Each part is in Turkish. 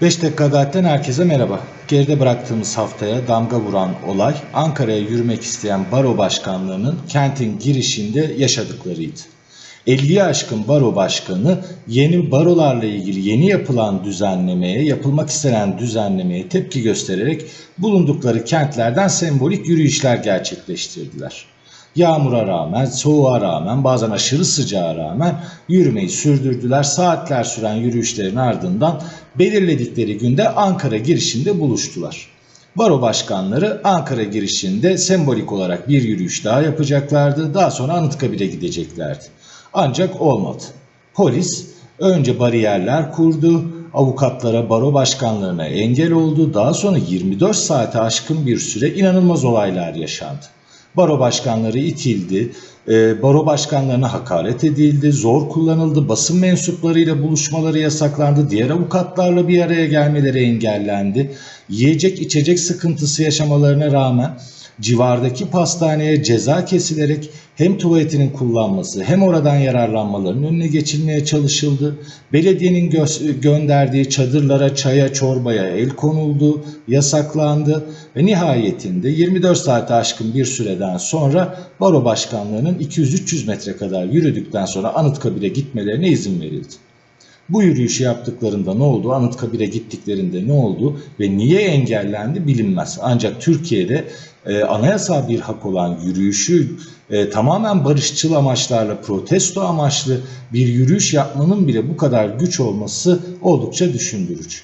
5 dakika Adalet'ten herkese merhaba. Geride bıraktığımız haftaya damga vuran olay Ankara'ya yürümek isteyen baro başkanlığının kentin girişinde yaşadıklarıydı. 50'ye aşkın baro başkanı yeni barolarla ilgili yeni yapılan düzenlemeye, yapılmak istenen düzenlemeye tepki göstererek bulundukları kentlerden sembolik yürüyüşler gerçekleştirdiler. Yağmura rağmen, soğuğa rağmen, bazen aşırı sıcağa rağmen yürümeyi sürdürdüler. Saatler süren yürüyüşlerin ardından belirledikleri günde Ankara girişinde buluştular. Baro başkanları Ankara girişinde sembolik olarak bir yürüyüş daha yapacaklardı. Daha sonra Anıtkabir'e gideceklerdi. Ancak olmadı. Polis önce bariyerler kurdu, avukatlara, baro başkanlarına engel oldu. Daha sonra 24 saate aşkın bir süre inanılmaz olaylar yaşandı. Baro başkanları itildi, e, baro başkanlarına hakaret edildi, zor kullanıldı, basın mensuplarıyla buluşmaları yasaklandı, diğer avukatlarla bir araya gelmeleri engellendi. Yiyecek içecek sıkıntısı yaşamalarına rağmen civardaki pastaneye ceza kesilerek hem tuvaletinin kullanması hem oradan yararlanmalarının önüne geçilmeye çalışıldı. Belediyenin gö- gönderdiği çadırlara, çaya, çorbaya el konuldu, yasaklandı ve nihayetinde 24 saate aşkın bir süreden sonra baro başkanlığının 200-300 metre kadar yürüdükten sonra Anıtkabir'e gitmelerine izin verildi. Bu yürüyüşü yaptıklarında ne oldu? Anıtkabir'e gittiklerinde ne oldu? Ve niye engellendi bilinmez. Ancak Türkiye'de e, anayasal bir hak olan yürüyüşü e, tamamen barışçıl amaçlarla, protesto amaçlı bir yürüyüş yapmanın bile bu kadar güç olması oldukça düşündürücü.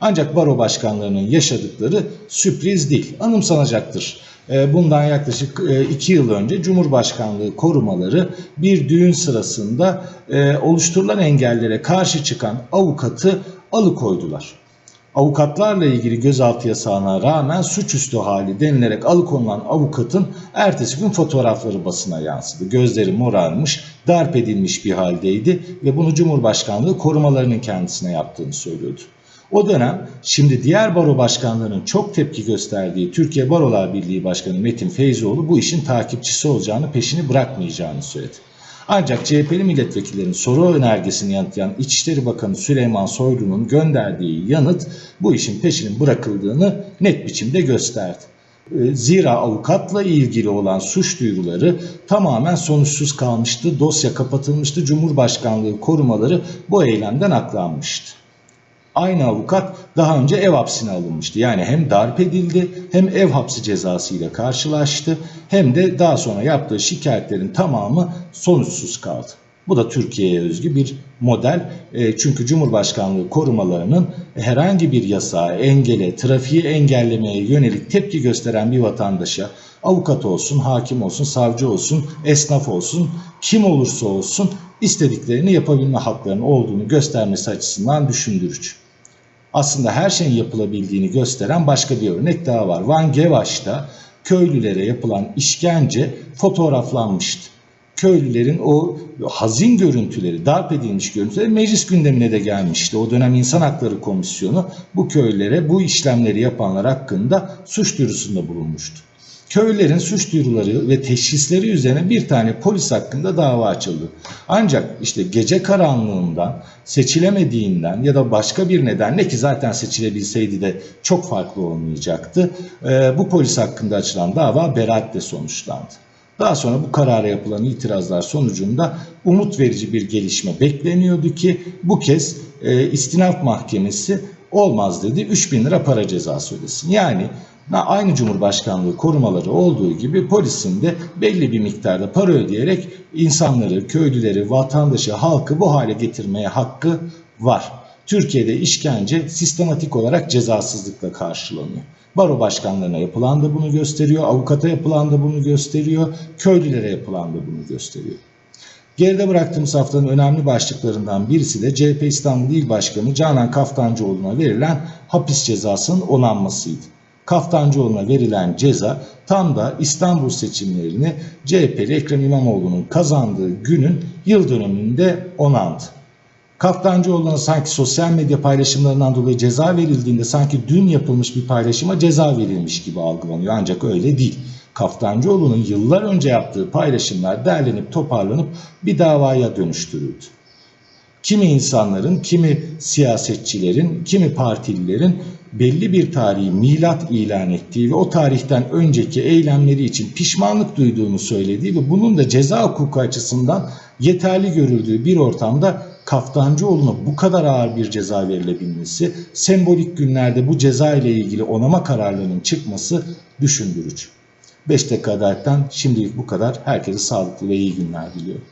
Ancak baro başkanlarının yaşadıkları sürpriz değil, anımsanacaktır. E, Bundan yaklaşık e, iki yıl önce Cumhurbaşkanlığı korumaları bir düğün sırasında e, oluşturulan engellere karşı çıkan avukatı alıkoydular. Avukatlarla ilgili gözaltı yasağına rağmen suçüstü hali denilerek alıkonulan avukatın ertesi gün fotoğrafları basına yansıdı. Gözleri morarmış, darp edilmiş bir haldeydi ve bunu Cumhurbaşkanlığı korumalarının kendisine yaptığını söylüyordu. O dönem şimdi diğer baro başkanlarının çok tepki gösterdiği Türkiye Barolar Birliği Başkanı Metin Feyzoğlu bu işin takipçisi olacağını, peşini bırakmayacağını söyledi. Ancak CHP'li milletvekillerinin soru önergesini yanıtlayan İçişleri Bakanı Süleyman Soylu'nun gönderdiği yanıt bu işin peşinin bırakıldığını net biçimde gösterdi. E, Zira avukatla ilgili olan suç duyuruları tamamen sonuçsuz kalmıştı, dosya kapatılmıştı, Cumhurbaşkanlığı korumaları bu eylemden aklanmıştı. Aynı avukat daha önce ev hapsine alınmıştı. Yani hem darp edildi hem ev hapsi cezasıyla karşılaştı hem de daha sonra yaptığı şikayetlerin tamamı sonuçsuz kaldı. Bu da Türkiye'ye özgü bir model. E, çünkü Cumhurbaşkanlığı korumalarının herhangi bir yasağı, engele, trafiği engellemeye yönelik tepki gösteren bir vatandaşa avukat olsun, hakim olsun, savcı olsun, esnaf olsun, kim olursa olsun istediklerini yapabilme haklarının olduğunu göstermesi açısından düşündürücü. Aslında her şeyin yapılabildiğini gösteren başka bir örnek daha var. Van Gevaş'ta köylülere yapılan işkence fotoğraflanmıştı. Köylülerin o hazin görüntüleri, darp edilmiş görüntüleri meclis gündemine de gelmişti. O dönem İnsan Hakları Komisyonu bu köylülere bu işlemleri yapanlar hakkında suç duyurusunda bulunmuştu. Köylülerin suç duyuruları ve teşhisleri üzerine bir tane polis hakkında dava açıldı. Ancak işte gece karanlığından, seçilemediğinden ya da başka bir nedenle ki zaten seçilebilseydi de çok farklı olmayacaktı. e, bu polis hakkında açılan dava beraatle sonuçlandı. Daha sonra bu karara yapılan itirazlar sonucunda umut verici bir gelişme bekleniyordu ki bu kez e, istinaf mahkemesi olmaz dedi 3000 lira para cezası ödesin. Yani aynı Cumhurbaşkanlığı korumaları olduğu gibi polisin de belli bir miktarda para ödeyerek insanları, köylüleri, vatandaşı, halkı bu hale getirmeye hakkı var. Türkiye'de işkence sistematik olarak cezasızlıkla karşılanıyor. Baro başkanlarına yapılan da bunu gösteriyor, avukata yapılan da bunu gösteriyor, köylülere yapılan da bunu gösteriyor. Geride bıraktığımız haftanın önemli başlıklarından birisi de CHP İstanbul İl Başkanı Canan Kaftancıoğlu'na verilen hapis cezasının onanmasıydı. Kaftancıoğlu'na verilen ceza tam da İstanbul seçimlerini CHP'li Ekrem İmamoğlu'nun kazandığı günün yıl dönümünde onandı. Kaftancıoğlu'na sanki sosyal medya paylaşımlarından dolayı ceza verildiğinde sanki dün yapılmış bir paylaşıma ceza verilmiş gibi algılanıyor. Ancak öyle değil. Kaftancıoğlu'nun yıllar önce yaptığı paylaşımlar derlenip toparlanıp bir davaya dönüştürüldü. Kimi insanların, kimi siyasetçilerin, kimi partililerin belli bir tarihi milat ilan ettiği ve o tarihten önceki eylemleri için pişmanlık duyduğunu söylediği ve bunun da ceza hukuku açısından yeterli görüldüğü bir ortamda Kaftancıoğlu'na bu kadar ağır bir ceza verilebilmesi, sembolik günlerde bu ceza ile ilgili onama kararlarının çıkması düşündürücü. 5 dakika adaletten şimdilik bu kadar. Herkese sağlıklı ve iyi günler diliyorum.